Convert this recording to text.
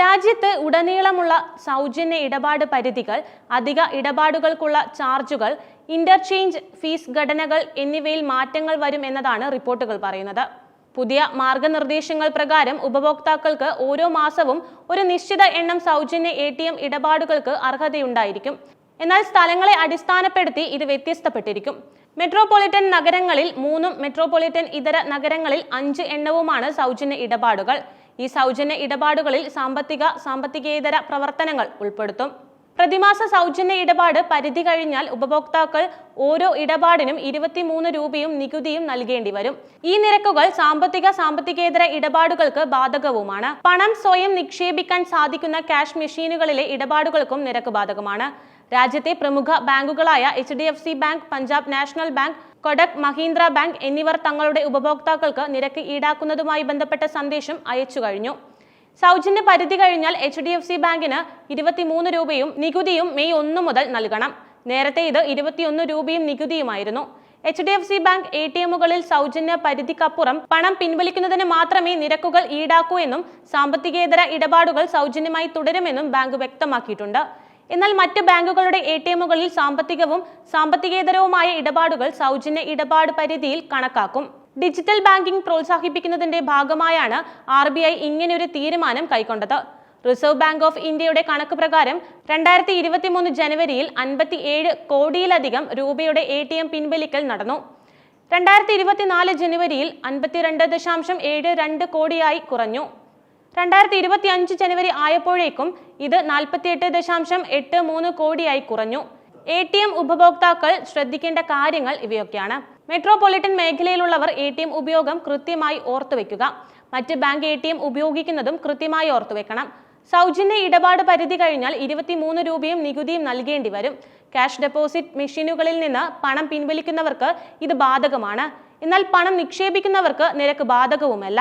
രാജ്യത്ത് ഉടനീളമുള്ള സൗജന്യ ഇടപാട് പരിധികൾ അധിക ഇടപാടുകൾക്കുള്ള ചാർജുകൾ ഇന്റർചേഞ്ച് ഫീസ് ഘടനകൾ എന്നിവയിൽ മാറ്റങ്ങൾ വരും എന്നതാണ് റിപ്പോർട്ടുകൾ പറയുന്നത്. പുതിയ മാർഗനിർദ്ദേശങ്ങൾ പ്രകാരം ഉപഭോക്താക്കൾക്ക് ഓരോ മാസവും ഒരു നിശ്ചിത എണ്ണം സൗജന്യ എ ടി എം ഇടപാടുകൾക്ക് അർഹതയുണ്ടായിരിക്കും. എന്നാൽ സ്ഥലങ്ങളെ അടിസ്ഥാനപ്പെടുത്തി ഇത് വ്യത്യസ്തപ്പെട്ടിരിക്കും. മെട്രോപൊളിറ്റൻ നഗരങ്ങളിൽ മൂന്നും മെട്രോപൊളിറ്റൻ ഇതര നഗരങ്ങളിൽ അഞ്ച് എണ്ണവുമാണ് സൗജന്യ ഇടപാടുകൾ. ഈ സൗജന്യ ഇടപാടുകളിൽ സാമ്പത്തിക സാമ്പത്തികേതര പ്രവർത്തനങ്ങൾ ഉൾപ്പെടുത്തും. പ്രതിമാസ സൗജന്യ ഇടപാട് പരിധി കഴിഞ്ഞാൽ ഉപഭോക്താക്കൾ ഓരോ ഇടപാടിനും ഇരുപത്തിമൂന്ന് രൂപയും നികുതിയും നൽകേണ്ടി വരും. ഈ നിരക്കുകൾ സാമ്പത്തിക സാമ്പത്തികേതര ഇടപാടുകൾക്ക് ബാധകവുമാണ്. പണം സ്വയം നിക്ഷേപിക്കാൻ സാധിക്കുന്ന ക്യാഷ് മെഷീനുകളിലെ ഇടപാടുകൾക്കും നിരക്ക് ബാധകമാണ്. രാജ്യത്തെ പ്രമുഖ ബാങ്കുകളായ H bank Punjab National Bank Kotak Mahindra Bank എന്നിവർ തങ്ങളുടെ ഉപഭോക്താക്കൾക്ക് നിരക്ക് ഈടാക്കുന്നതുമായി ബന്ധപ്പെട്ട സന്ദേശം അയച്ചു കഴിഞ്ഞു. സൗജന്യ പരിധി കഴിഞ്ഞാൽ എച്ച് ഡി എഫ് സി ബാങ്കിന് ഇരുപത്തിമൂന്ന് രൂപയും നികുതിയും മെയ് ഒന്ന് മുതൽ നൽകണം. നേരത്തെ ഇത് ഇരുപത്തിയൊന്ന് രൂപയും നികുതിയുമായിരുന്നു. H D F C bank A T എമ്മുകളിൽ സൗജന്യ പരിധിക്കപ്പുറം പണം പിൻവലിക്കുന്നതിന് മാത്രമേ നിരക്കുകൾ ഈടാക്കൂ എന്നും സാമ്പത്തികേതര ഇടപാടുകൾ സൗജന്യമായി തുടരുമെന്നും ബാങ്ക് വ്യക്തമാക്കിയിട്ടുണ്ട്. എന്നാൽ മറ്റ് ബാങ്കുകളുടെ എ ടി എമ്മുകളിൽ സാമ്പത്തികവും സാമ്പത്തികേതരവുമായ ഇടപാടുകൾ സൗജന്യ ഇടപാട് പരിധിയിൽ കണക്കാക്കും. ഡിജിറ്റൽ ബാങ്കിംഗ് പ്രോത്സാഹിപ്പിക്കുന്നതിന്റെ ഭാഗമായാണ് ആർ ബി ഐ ഇങ്ങനെയൊരു തീരുമാനം കൈക്കൊണ്ടത്. റിസർവ് ബാങ്ക് ഓഫ് ഇന്ത്യയുടെ കണക്ക് പ്രകാരം രണ്ടായിരത്തി ഇരുപത്തിമൂന്ന് ജനുവരിയിൽ അൻപത്തി ഏഴ് കോടിയിലധികം രൂപയുടെ എ ടി എം പിൻവലിക്കൽ നടന്നു. രണ്ടായിരത്തി ഇരുപത്തിനാല് ജനുവരിയിൽ അൻപത്തിരണ്ട് ദശാംശം ഏഴ് രണ്ട് കോടിയായി കുറഞ്ഞു. രണ്ടായിരത്തി ഇരുപത്തി അഞ്ച് ജനുവരി ആയപ്പോഴേക്കും ഇത് നാൽപ്പത്തിയെട്ട് ദശാംശം എട്ട് മൂന്ന് കോടിയായി കുറഞ്ഞു. എ ടി എം ഉപഭോക്താക്കൾ ശ്രദ്ധിക്കേണ്ട കാര്യങ്ങൾ ഇവയൊക്കെയാണ്. മെട്രോപൊളിറ്റൻ മേഖലയിലുള്ളവർ എ ടി എം ഉപയോഗം കൃത്യമായി ഓർത്തുവെക്കുക മറ്റ് ബാങ്ക് എ ടി എം ഉപയോഗിക്കുന്നതും കൃത്യമായി ഓർത്തുവെക്കണം സൗജന്യ ഇടപാട് പരിധി കഴിഞ്ഞാൽ ഇരുപത്തിമൂന്ന് രൂപയും നികുതിയും നൽകേണ്ടി വരും. ക്യാഷ് ഡെപ്പോസിറ്റ് മെഷീനുകളിൽ നിന്ന് പണം പിൻവലിക്കുന്നവർക്ക് ഇത് ബാധകമാണ്. എന്നാൽ പണം നിക്ഷേപിക്കുന്നവർക്ക് നിരക്ക് ബാധകവുമല്ല.